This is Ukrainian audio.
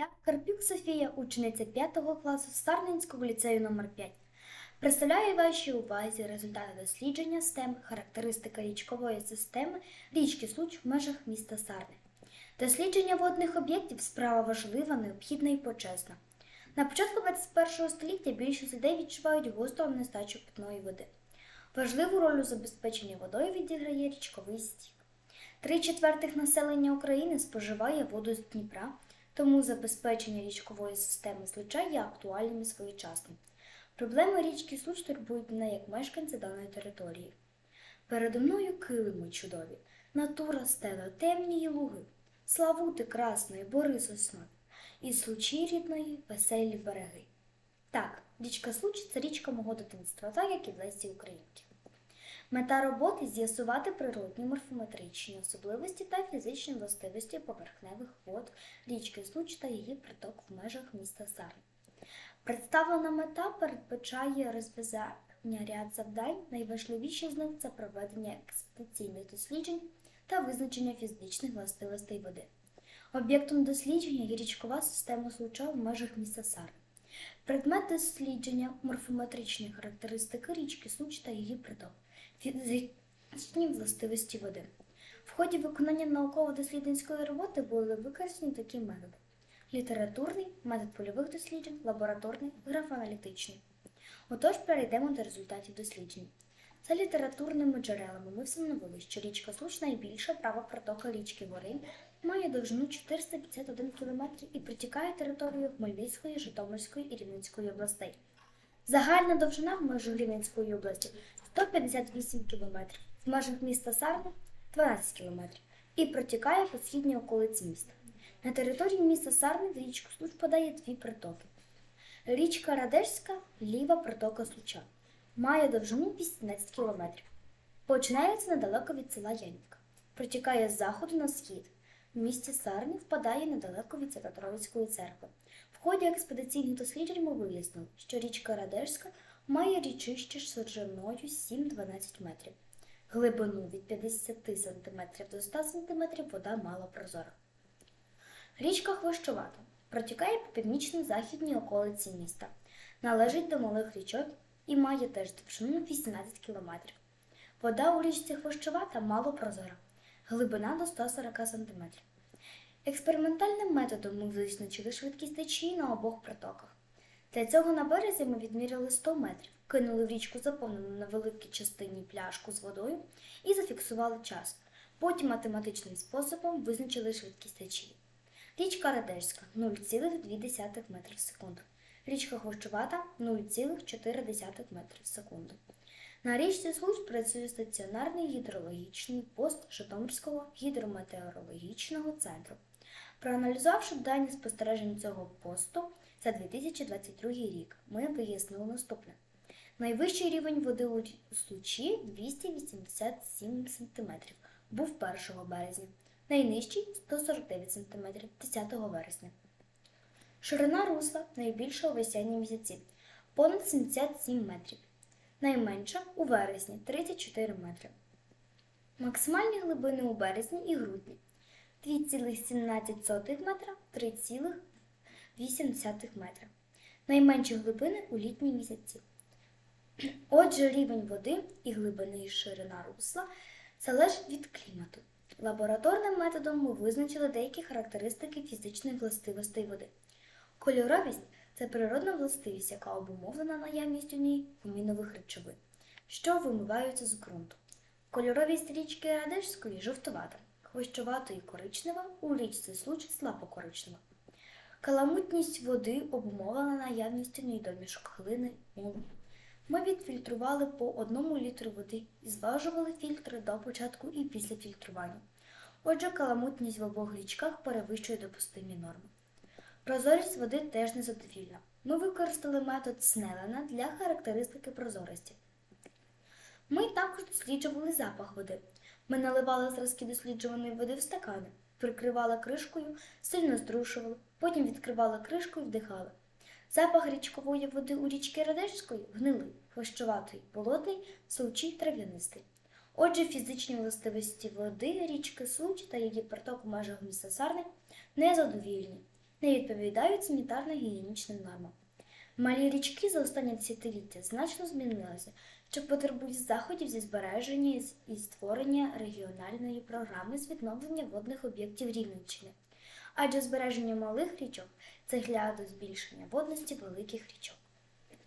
Я Карпюк Софія, учениця 5 класу Сарненського ліцею номер 5 Представляю вашій увазі результати дослідження STEM характеристика річкової системи річки Случ в межах міста Сарни. Дослідження водних об'єктів справа важлива, необхідна і почесна. На початку 21 століття більшість людей відчувають гостру нестачу питної води. Важливу роль у забезпеченні водою відіграє річковий стік. Три четвертих населення України споживає воду з Дніпра, тому забезпечення річкової системи Случа є актуальним і своєчасним. Проблеми річки Случ турбують мене як мешканця даної території. Передо мною килими чудові, натура стела, темні й луги, славути красної, бори соснові, і случі рідної, веселі береги. Так, річка Случ це річка мого дитинства, так як і в Лесі Українки. Мета роботи з'ясувати природні морфометричні особливості та фізичні властивості поверхневих вод річки Случ та її приток в межах міста Сарни. Представлена мета передбачає розв'язання ряд завдань. Найважливіші з них це проведення експедиційних досліджень та визначення фізичних властивостей води. Об'єктом дослідження є річкова система случа в межах міста Сарни. Предмет дослідження морфометричні характеристики річки Случ та її приток, фізичні властивості води. В ході виконання науково-дослідницької роботи були використані такі методи: літературний, метод польових досліджень, лабораторний, графоаналітичний. Отож, перейдемо до результатів досліджень. За літературними джерелами ми встановили, що річка Случ найбільша права протока річки Воринь має довжину 451 км і протікає територією Хмельницької, Житомирської і Рівненської областей. Загальна довжина в межах Рівненської області 158 км, в межах міста Сарни 12 км і протікає по східній околиці міста. На території міста Сарни в річку Случ подає дві притоки. Річка Радежська, ліва притока Случа, має довжину 18 км. Починається недалеко від села Янівка. Протікає з заходу на схід. В місті Сарни впадає недалеко від Святотроїцької церкви. В ході експедиційних досліджень ми вияснили, що річка Радежська має річище шириною 7-12 метрів. Глибину від 50 см до 100 см вода мало прозора. Річка Хвощовата протікає по північно-західній околиці міста, належить до малих річок і має теж довжину 18 км. Вода у річці Хвощовата мало прозора, глибина до 140 см. Експериментальним методом ми визначили швидкість течії на обох притоках. Для цього на березі ми відміряли 100 метрів, кинули в річку заповнену на великій частині пляшку з водою і зафіксували час. Потім математичним способом визначили швидкість течії. Річка Радежська 0,2 метри в секунду. Річка Хвощовата 0,4 метри в секунду. На річці Случ працює стаціонарний гідрологічний пост Житомирського гідрометеорологічного центру. Проаналізувавши дані спостережень цього посту за 2022 рік, ми вияснили наступне. Найвищий рівень води у Случі 287 см був 1 березня, найнижчий 149 см 10 вересня. Ширина русла найбільша у весняні місяці понад 77 метрів, найменша у вересні 34 метри. Максимальні глибини у березні і грудні 2,17 метра 3,8 метра. Найменші глибини у літні місяці. Отже, рівень води і глибини і ширина русла залежать від клімату. Лабораторним методом ми визначили деякі характеристики фізичних властивостей води. Кольоровість це природна властивість, яка обумовлена наявністю в ній гумінових речовин, що вимиваються з ґрунту. Кольоровість річки Радежської жовтувата, хвощувата і коричнева, у річці Случ слабокоричнева. Каламутність води обумовлена наявністю в глини мулу. Ми відфільтрували по одному літру води і зважували фільтри до початку і після фільтрування. Отже, каламутність в обох річках перевищує допустимі норми. Прозорість води теж незадовільна. Ми використали метод Снелена для характеристики прозорості. Ми також досліджували запах води. Ми наливали зразки досліджуваної води в стакани, прикривали кришкою, сильно струшували, Потім відкривали кришку і вдихали. Запах річкової води у річки Радецької гнилий, хвощуватий, болотний, сучий, трав'янистий. Отже, фізичні властивості води, річки Случ та її приток у межах міста Сарни незадовільні, не відповідають санітарно гігієнічним нормам. Малі річки за останні десятиліття значно змінилися, що потребують заходів зі збереження і створення регіональної програми з відновлення водних об'єктів Рівненщини адже збереження малих річок це для збільшення водності великих річок.